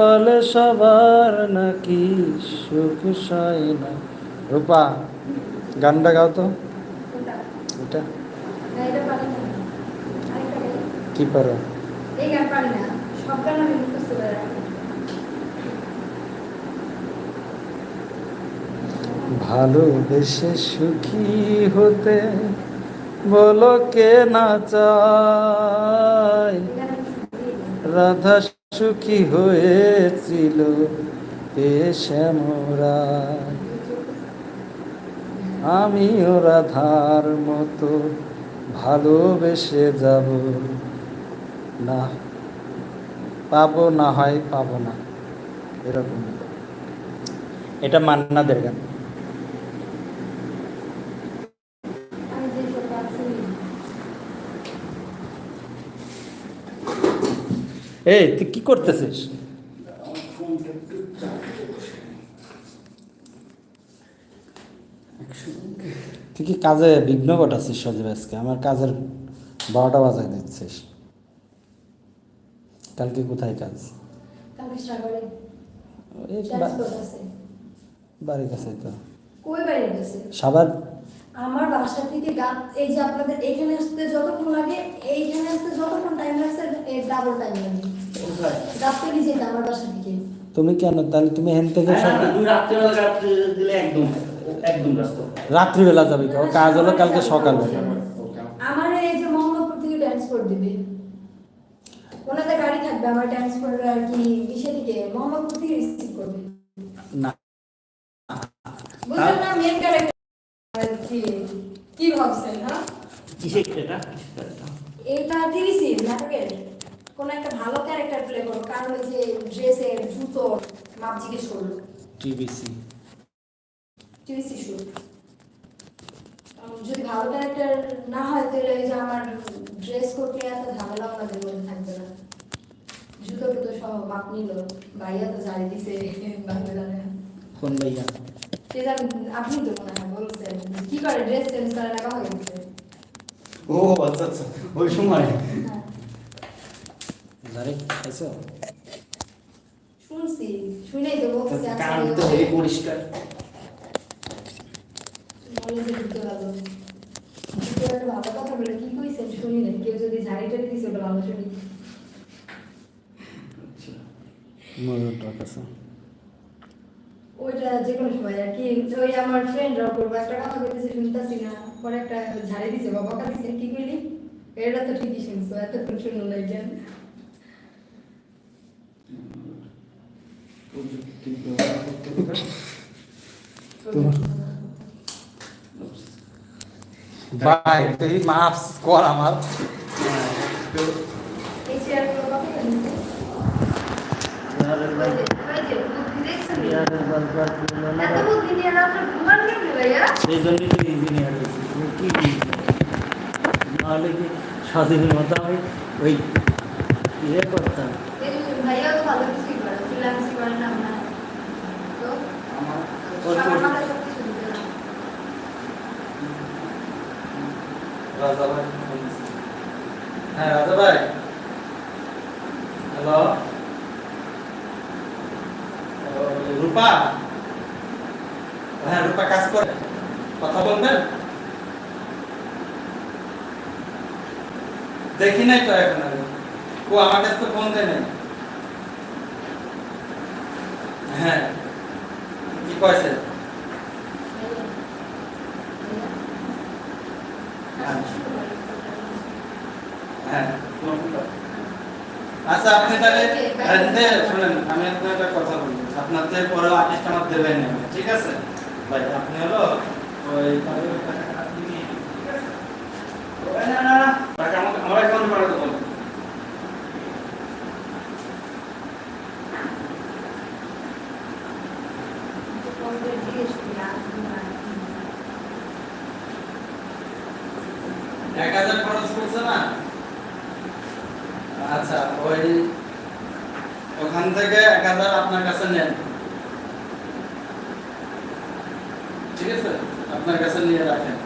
কপালে সবার নাকি সুখ সাই না রূপা গানটা গাও তো এটা। কি পারো। ভালোবেসে সুখী হতে বলো কে না চায়। রাধা সুখী হয়েছিল এ শ্যামরা। আমিও রাধার মতো ভালোবেসে যাব। না, পাবো না হয়, পাবো না। এরকম। এটা মান্নাদের গান। এই তুই কি করতেছিস? তুই কি কাজে বিঘ্ন ঘটাচ্ছিস সজীব আজকে? আমার কাজের বারোটা বাজায় দিচ্ছিস। কালকে কোথায় কাজ। বাড়ির কাছে তো। কই? সাবার আমার বাসা থেকে এই যে আপনাদের এখানে আসতে যতক্ষণ লাগে এইখানে আসতে যতক্ষণ টাইম লাগছে ডাবল টাইম লাগে রাস্তা নিচে আমার বাসা থেকে তুমি কেন? তাহলে তুমি হেন থেকে হ্যাঁ, রাত্রেবেলা রাত্রে দিলে একদম একদম রাস্তা রাত্রিবেলা যাবি কাজ হলো কালকে সকালে আমার এই যে মঙ্গলপুর থেকে ট্রান্সপোর্ট দিবে। ওনাদের গাড়ি থাকবে আমার ট্রান্সপোর্ট আর কি ইসে থেকে মোহাম্মদপুর থেকে রিসিভ করবে। না। বুঝলেন না মেন ক্যারেক্টার কি কি ভাবছেন হ্যাঁ? এটা? কিসের এটা? এটা টিভিসি নাটকের। কোন একটা ভালো ক্যারেক্টার প্লে করো কারণ যে ড্রেসের জুতো মাপ জিজ্ঞেস করল। টিবিসি টিভিসি শুট যদি ভালো ক্যারেক্টার না হয় তাহলে ওই যে আমার ড্রেস করতে এত ঝামেলা আমাদের মধ্যে থাকবে না। জুতো টুতো সহ মাপ নিল ভাইয়া তো জানি দিছে ভাবে জানে কোন ভাইয়া? আপনি তো মনে হয় বলছেন কি করে ড্রেস চেঞ্জ করে না কথা ও আচ্ছা আচ্ছা ওই সময়। খাইছো? শুনছি শুনেই তো বলতেছি আচ্ছা, তো এই পরিষ্কার। বলে যে ঢুকতে পারল ভালো কথা বলে কি কইছেন শুনি না কেউ যদি ঝাড়ি টাড়ি দিছে ওটা ভালো শুনি। ময়ূরটার কাছে ওইটা যে কোনো সময় আর কি ওই আমার ফ্রেন্ডরা করব একটা কথা বলতেছে শুনতেছি না। পরে একটা ঝাড়ি দিছে বাবা কা কি কইলি? এটা তো ঠিকই শুনছো এতক্ষণ শুনুন না প্রযুক্তি ব্যবহার। ভাই তুই কর আমার। ইঞ্জিনিয়ার কি আমি ওই ইয়ে করতাম। ভাইয়াও তো ভালো কিছুই করে, freelancing করে না মনে তো, আমার- মাথায় সব কিছু ঢুকে রাজা ভাই হ্যাঁ রাজা ভাই। হ্যালো রূপা? হ্যাঁ রূপা কাজ করে। কথা বলবেন? দেখি নাই তো এখন ও আমার কাছে তো ফোন দেয় নাই। হ্যাঁ কি কয়েছে। হ্যাঁ। করে। হ্যাঁ আচ্ছা আপনি তাহলে শুনেন আমি আপনার একটা কথা বলি আপনাদের পরে আর্টিস্ট আমার দেবেন না ঠিক আছে ভাই আপনি হলো ওই টাকা আমার অ্যাকাউন্টে পাঠাতে বলুন তোমাদের জিজ্ঞেস করি, আর কি না। এক হাজার আচ্ছা ওখান থেকে এক হাজার আপনার কাছে নেন। ঠিক আছে? আপনার কাছে নিয়ে রাখেন।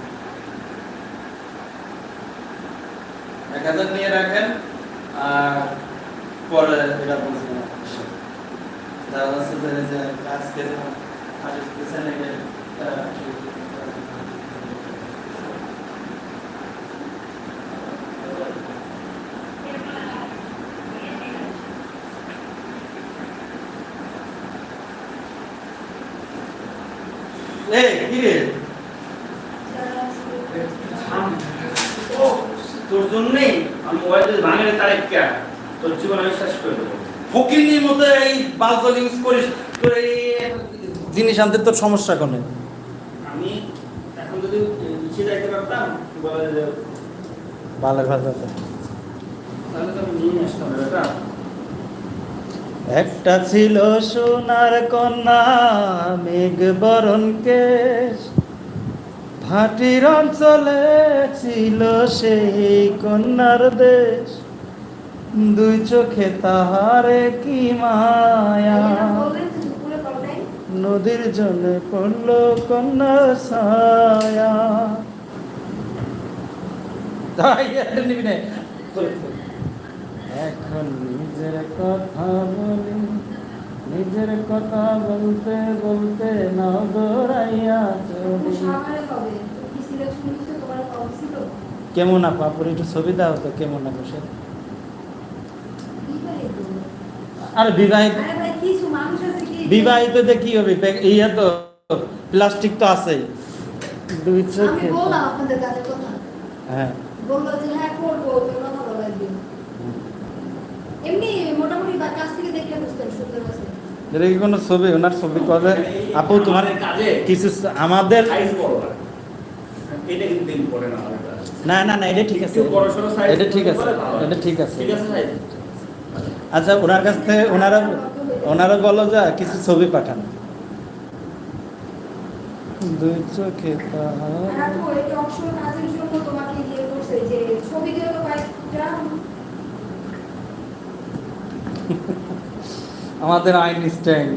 এক হাজার নিয়ে রাখেন, আর পরে এটা যে আজকে যেমন আসতেছেন এটা তারা এই কি রে তোর জন্যই আমি মোবাইল ভাঙে তার একটা তোর জীবন আমি শেষ করে দেবো। ফকিনির মতো এই বালতল ইউজ করিস তোর এই জিনিস আনতে তোর সমস্যা কোনে? আমি এখন যদি নিচে যাইতে পারতাম বালের ভাষা তাহলে তো আমি নিয়ে আসতাম এটা একটা ছিল সোনার কন্যা, মেঘ বরণ কেশ। ভাটির অঞ্চলে ছিল সেই কন্যার দেশ। দুই চোখে তাহারে কি মায়া। নদীর জলে পড়ল কন্যার ছায়া। এখন নিজের কথা বলি নিজের কথা বলতে বলতে নাও দৌড়াইয়া চলি কেমন আপা পুরো একটু ছবি দাও তো কেমন আপা সে? আরে বিবাহিত বিবাহিততে কি হবে? ইয়ে তো প্লাস্টিক তো আছেই। দুই আমি চোখে হ্যাঁ। বলল যে হ্যাঁ করব ওই কথা বলো একদিন এমনি মোটামুটি বা কাছ থেকে দেখলে বুঝতেন সুন্দর আছে এটা কি কোনো ছবি? ওনার ছবি কবে? আপু তোমার কিছু আমাদের হয় না। না না না এটা ঠিক আছে। এটা ঠিক আছে। হয়। এটা ঠিক আছে। আচ্ছা ওনার কাছ থেকে ওনারা ওনারা বলো যে কিছু ছবি পাঠান। দুই চোখে তাহার আর আপু এই অক্ষর কাজের জন্য তোমাকে ইয়ে করছে যে ছবি দিয়ে তো কয়েকটা আমাদের আইনস্টাইন।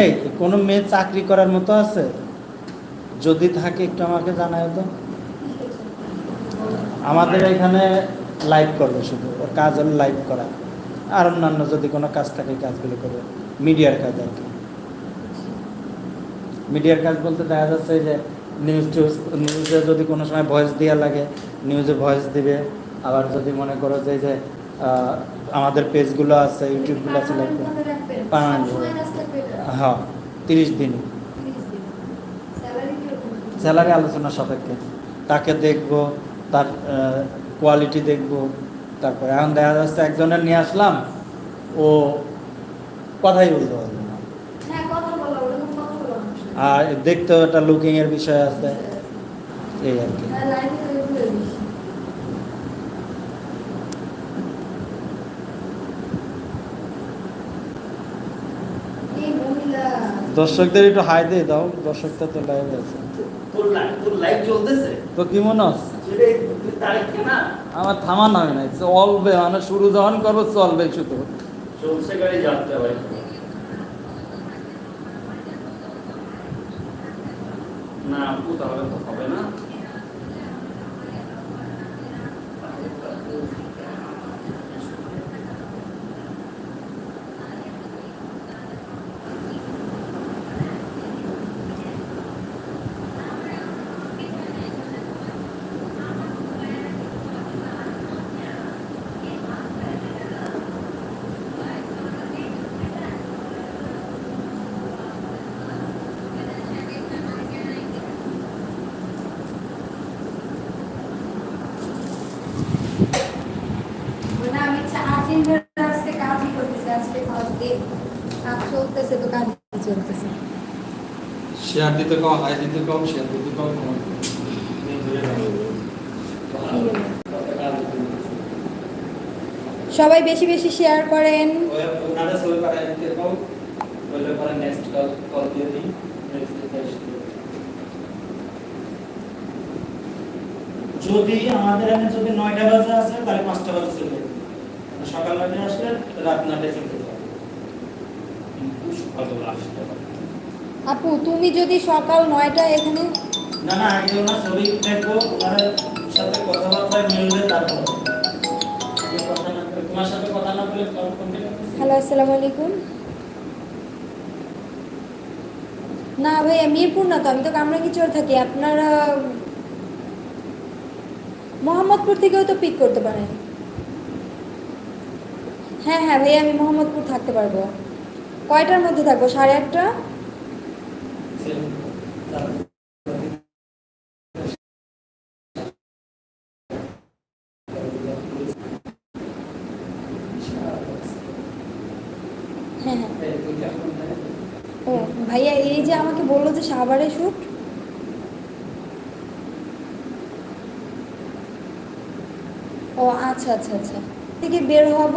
এই, কোনো মেয়ে চাকরি করার মতো আছে? যদি থাকে একটু আমাকে জানায় তো। আমাদের এখানে লাইভ করবে শুধু। ওর কাজ হলো লাইভ করা। আর অন্যান্য যদি কোনো কাজ থাকে কাজগুলো করবে। মিডিয়ার কাজ আর কি। মিডিয়ার কাজ বলতে দেখা যাচ্ছে যে নিউজ টিউজ নিউজে যদি কোনো সময় ভয়েস দেওয়া লাগে নিউজে ভয়েস দিবে। আবার যদি মনে করো যে যে আমাদের পেজগুলো আছে ইউটিউবগুলো আছে এটা। হ্যাঁ তিরিশ দিন? স্যালারি আলোচনা সাপেক্ষে। তাকে দেখব। তার কোয়ালিটি দেখব তারপরে এখন দেখা যাচ্ছে একজনের নিয়ে আসলাম ও কথাই বলতে পারবে না। হ্যাঁ। আর দেখতেও একটা লুকিংয়ের বিষয় আছে এই আর কি। হ্যাঁ, দর্শকদের একটু হাই দিয়ে দাও দর্শকটা তো লাইভে আছে। তো কি মনে হচ্ছে? আমার থামা নামে নাই, চলবে মানে শুরু যখন করব চলবে শুধু। চলছে গাড়ি যাতে হয় না, আপু, তাহলে হবে না মানে আমি চার দিন ধরে আজকে কাজই করতেছি আজকে ফার্স্ট দিন কাজ চলতেছে তো কাজ চলতেছে। শেয়ার দিতে কম হাই দিতে কম শেয়ার দিতে কম সবাই বেশি বেশি শেয়ার করেন। ওনারা ছবি পাঠাই দিতে কম বললে পরে নেক্সট কল কল দিয়ে দিই যদি আমাদের এখানে যদি নয়টা বাজে আসে তাহলে পাঁচটা বাজে চলে সকাল নয়টায় আসলে রাত নয়টায় চলে যাবে কিন্তু সকালবেলা আসতে হবে আপু তুমি যদি সকাল নয়টায় এখানে না না আগে ওনার দেখব ওনার সাথে কথাবার্তা মিলবে তারপর। তোমার সাথে কথা না বলে হ্যালো আসসালামু আলাইকুম। না ভাইয়া মিরপুর না তো আমি তো কামরাঙ্গিচর থাকি। আপনারা মোহাম্মদপুর থেকেও তো পিক করতে পারেন। হ্যাঁ হ্যাঁ ভাইয়া আমি মোহাম্মদপুর থাকতে পারব। কয়টার মধ্যে থাকব? সাড়ে আটটা? হ্যাঁ হ্যাঁ। ও, ভাইয়া, এই যে আমাকে বলল যে সাভারে শুট ও আচ্ছা আচ্ছা আচ্ছা। থেকে বের হব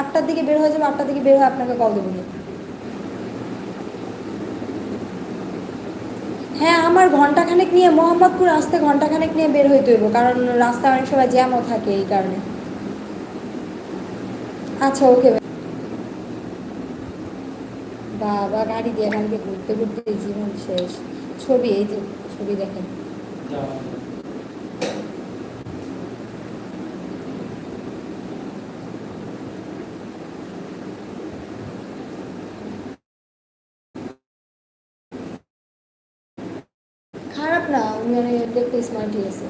আটটার দিকে বের হয়ে যাব, আটটার দিকে বের হয়ে আপনাকে কল দেবো নি। হ্যাঁ আমার ঘন্টাখানেক নিয়ে মোহাম্মদপুর আসতে ঘন্টাখানেক নিয়ে বের হইতে হইব, কারণ রাস্তা অনেক সময় জ্যামও থাকে এই কারণে। আচ্ছা ওকে বাবা, গাড়ি দিয়ে কালকে ঘুরতে ঘুরতে জীবন শেষ। ছবি, এই যে, ছবি দেখেন খারাপ না উনি অনেক দেখতে স্মার্টই আছে।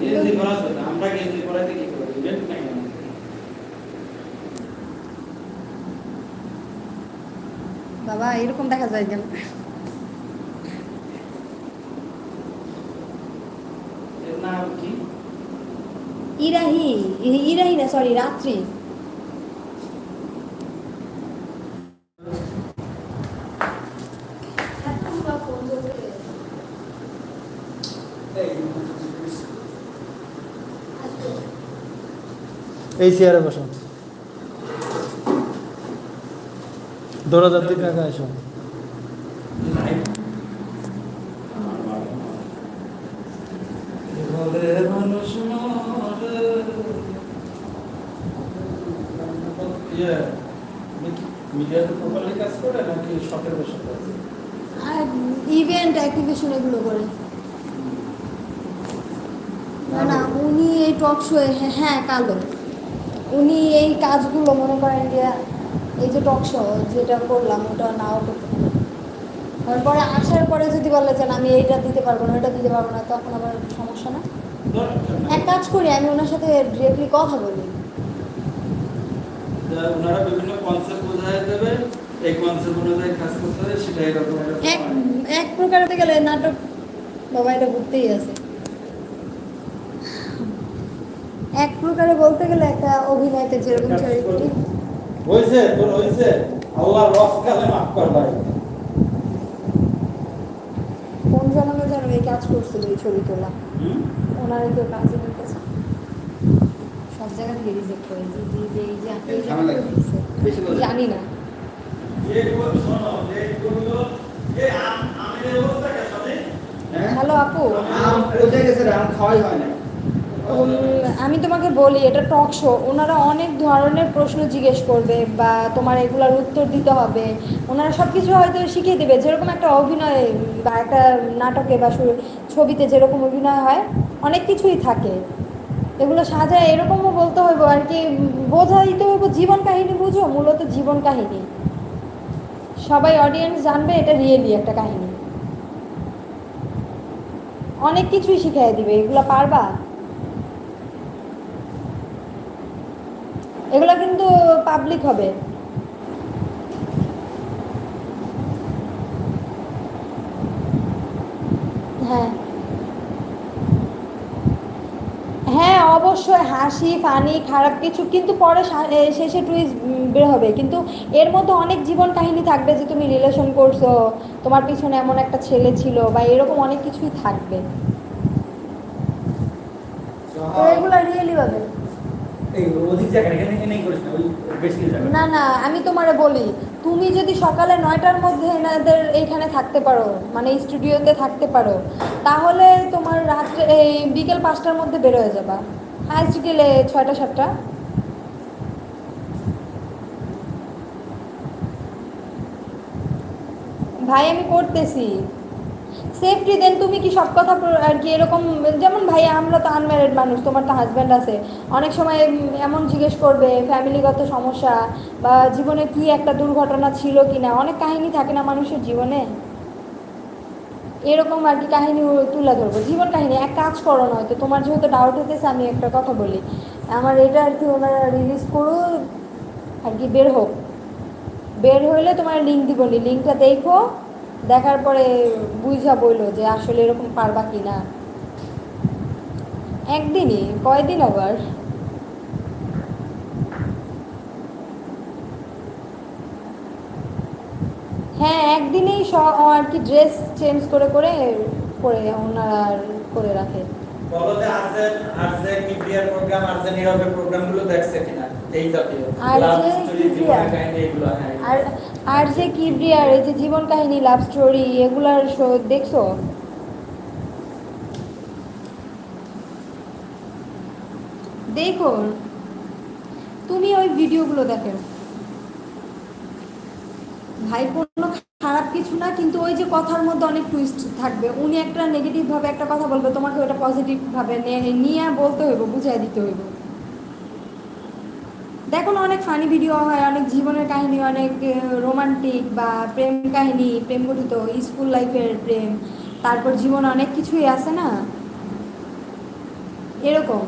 গেঞ্জি পরা আমরা গেঞ্জি পরাতে কি করব? ইভেন্ট নাই বাবা এরকম দেখা যায় কেন? নাম কি? ইরাহি ইরাহি না সরি রাত্রি। এই চেয়ারে বসো। দৌড়াদার দিকে আগে আর ইভেন্ট অ্যাক্টিভেশন এগুলো করে। না না, উনি এই টক শো হ্যাঁ কালো। উনি এই কাজগুলো মনে করেন যে এই যে টক শো যেটা করলাম ওটা নাও করতে পারে তারপরে আসার পরে যদি বলে যে আমি এইটা দিতে পারব না ওইটা দিতে পারব না তখন আবার সমস্যা না? এক কাজ করি আমি ওনার সাথে ডিরেক্টলি কথা বলি। ওনারা বিভিন্ন কনসেপ্ট বোঝায় দেবে এই কনসেপ্ট অনুযায়ী কাজ করতে হবে সেটাই এক এক প্রকার গেলে নাটক বাবা এটা ঘুরতেই আছে। এক প্রকারে বলতে গেলে একটা অভিনয়তে যেরকম চরিত্র। হয়েছে তোর হয়েছে। আল্লাহ রস কালে মাফ কর ভাই। কোন জন্মে যেন এই কাজ করছিল এই ছবি তোলা হুম? ওনারা কেউ কাজে নিতেছে সব জায়গা থেকে রিজেক্ট করে যে যে যে এই যে আপনি। জানি না। হ্যাঁ? হ্যালো আপু। আম কোথায় গেছে? আম খাওয়াই হয় না আমি তোমাকে বলি, এটা টক শো ওনারা অনেক ধরনের প্রশ্ন জিজ্ঞেস করবে বা তোমার এগুলার উত্তর দিতে হবে। ওনারা সব কিছু হয়তো শিখিয়ে দেবে। যেরকম একটা অভিনয় বা একটা নাটকে বা ছবিতে যেরকম অভিনয় হয়, অনেক কিছুই থাকে। এগুলো সাজায়, এরকমও বলতে হইব আর কি। বোঝাইতে হইব জীবন কাহিনী বুঝো, মূলত জীবন কাহিনী। সবাই অডিয়েন্স জানবে, এটা রিয়েলি একটা কাহিনী। অনেক কিছুই শিখিয়ে দিবে। এগুলো পারবা? এগুলো কিন্তু পাবলিক হবে। হ্যাঁ। হ্যাঁ অবশ্যই হাসি ফানি খারাপ কিছু কিন্তু পরে শেষে টুইস্ট বের হবে। কিন্তু এর মধ্যে অনেক জীবন কাহিনী থাকবে যে তুমি রিলেশন করছ তোমার পিছনে এমন একটা ছেলে ছিল বা এরকম অনেক কিছুই থাকবে। এগুলো রিয়েলি হবে। না না, আমি তোমারে বলি, তুমি যদি সকালে নয়টার মধ্যে এনাদের এইখানে থাকতে পারো মানে স্টুডিওতে থাকতে পারো, তাহলে তোমার রাত্রে, এই বিকেল পাঁচটার মধ্যে বের হয়ে যাবা। হাইস্ট গেলে ছয়টা, সাতটা। ভাই, আমি করতেছি। সেফটি দেন তুমি কি সব কথা আর কি এরকম, যেমন ভাই আমরা তো আনম্যারিড মানুষ, তোমার তো হাজব্যান্ড আছে। অনেক সময় এমন জিজ্ঞেস করবে ফ্যামিলিগত সমস্যা বা জীবনে কি একটা দুর্ঘটনা ছিল কি না অনেক কাহিনী থাকে না মানুষের জীবনে? এরকম আর কি কাহিনী তুলে ধরবো। জীবন কাহিনী, এক কাজ করো না হয়তো। তোমার যেহেতু ডাউট হতেছে আমি একটা কথা বলি। আমার এটা আর কি ওনারা রিলিজ করো আর কি বের হোক। বের হইলে তোমার লিঙ্ক দিব লিঙ্কটা দেখো দেখার পরে বুঝা বইলো যে আসলে এরকম পারবা কি না। একদিনই কয়দিন আবার? হ্যাঁ একদিনেই আর কি ড্রেস চেঞ্জ করে করে করে ওনারা করে রাখে। আর আর যে কিবরিয়ার এই যে জীবন কাহিনী লাভ স্টোরি এগুলার শো দেখছ? দেখো, তুমি ওই ভিডিওগুলো দেখো। ভাই কোনো খারাপ কিছু না, কিন্তু ওই যে কথার মধ্যে অনেক টুইস্ট থাকবে। উনি একটা নেগেটিভ ভাবে একটা কথা বলবে, তোমাকে ওটা পজিটিভ ভাবে নিয়ে- নিয়ে বলতে হইব, বুঝাই দিতে হইব। দেখো না অনেক ফানি ভিডিও হয় অনেক জীবনের কাহিনী অনেক রোমান্টিক বা প্রেম কাহিনী প্রেম গঠিত স্কুল লাইফের প্রেম তারপর জীবনে অনেক কিছুই আছে না? এরকম।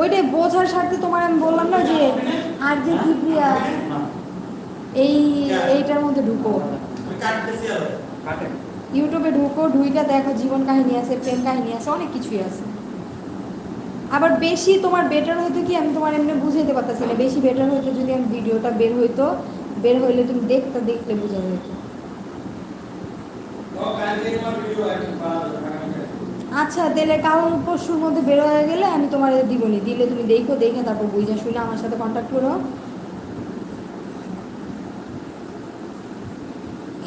ওইটাই বোঝার স্বার্থে তোমার আমি বললাম না যে আর যে কিপ্রিয়া এই এইটার মধ্যে ঢুকো। ইউটিউবে ঢুকো ঢুইটা দেখো জীবন কাহিনী আছে প্রেম কাহিনী আছে অনেক কিছুই আছে। আবার বেশি তোমার বেটার হইতো কি আমি তোমার এমনি বুঝাইতে পারতেছি না। বেশি বেটার হইতো যদি আমি ভিডিওটা বের হইতো। বের হইলে তুমি দেখতে দেখতে বোঝা যেত আচ্ছা তাহলে কাল পরশুর মধ্যে বের হয়ে গেলে আমি তোমার দিবনি। দিলে তুমি দেখো দেখে তারপর বুঝা শুনে আমার সাথে কন্ট্যাক্ট করো।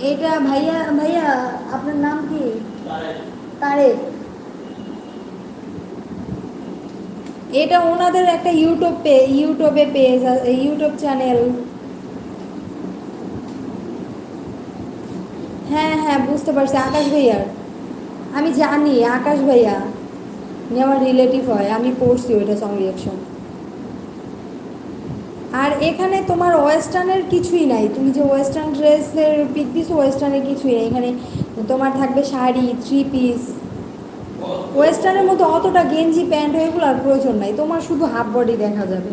এটা ভাইয়া ভাইয়া আপনার নাম কি? তারেক। এটা ওনাদের একটা ইউটিউব পে ইউটিউবে পেজ ইউটিউব চ্যানেল হ্যাঁ হ্যাঁ বুঝতে পারছি। আকাশ ভাইয়ার আমি জানি, আকাশ ভাইয়া উনি আমার রিলেটিভ হয়, আমি পড়ছি ওইটা সং রিয়াকশন আর এখানে তোমার ওয়েস্টার্নের কিছুই নাই। তুমি যে ওয়েস্টার্ন ড্রেসের পিক দিছো, ওয়েস্টার্নের কিছুই নাই। এখানে তোমার থাকবে শাড়ি থ্রি পিস ওয়েস্টার্নের মধ্যে অতটা গেঞ্জি প্যান্ট এগুলো আর প্রয়োজন নাই। তোমার শুধু হাফ বডি দেখা যাবে।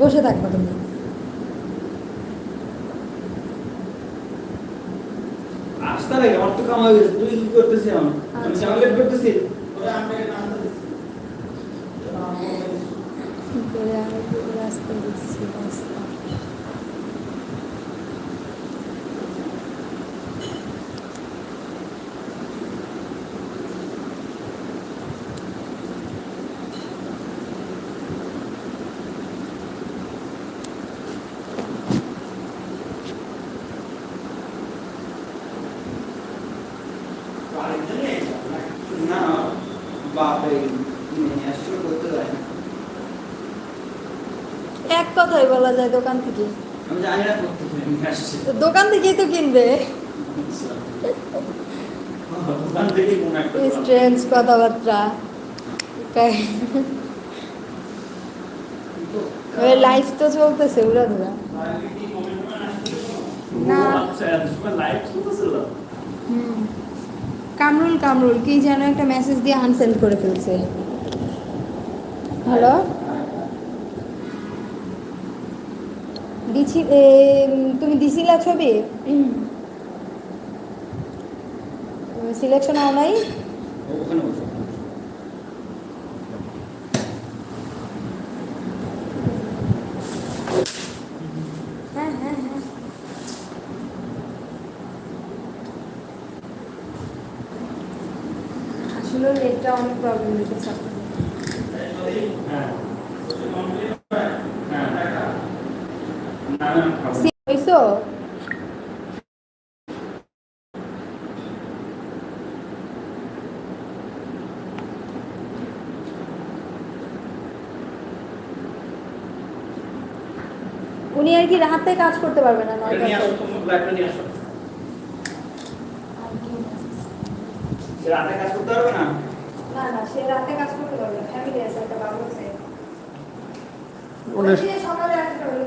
বসে থাকবা তুমি। আমার তো কাম হয়ে গেছে। তুই কি করতেছিস আমি আচ্ছা। চকলেট করতেছি। ওরা আমাকে নামতে দিচ্ছে। রাস্তা দিচ্ছি রাস্তা না বাপরে নিয়ে আসছিল করতে যায় এক কথাই বলা যায় দোকান থেকে? দোকান থেকেই তো কিনবে। স্ট্রেঞ্জ কথাবার্তা। লাইফ তো চলতেছে উড়া ধুরা। না। কামরুল কামরুল কি যেন একটা মেসেজ দিয়ে আনসেন্ড করে ফেলছে। হ্যালো দিছি তুমি দিছিলা ছবি? সিলেকশন আও নাই? হইছো উনি আর কি রাতে কাজ করতে পারবে না নয়টা রাতে কাজ করতে পারবে না? না না সে রাতে কাজ করতে পারবে ফ্যামিলি আছে একটা বাবু আছে। সকালে আসতে পারবে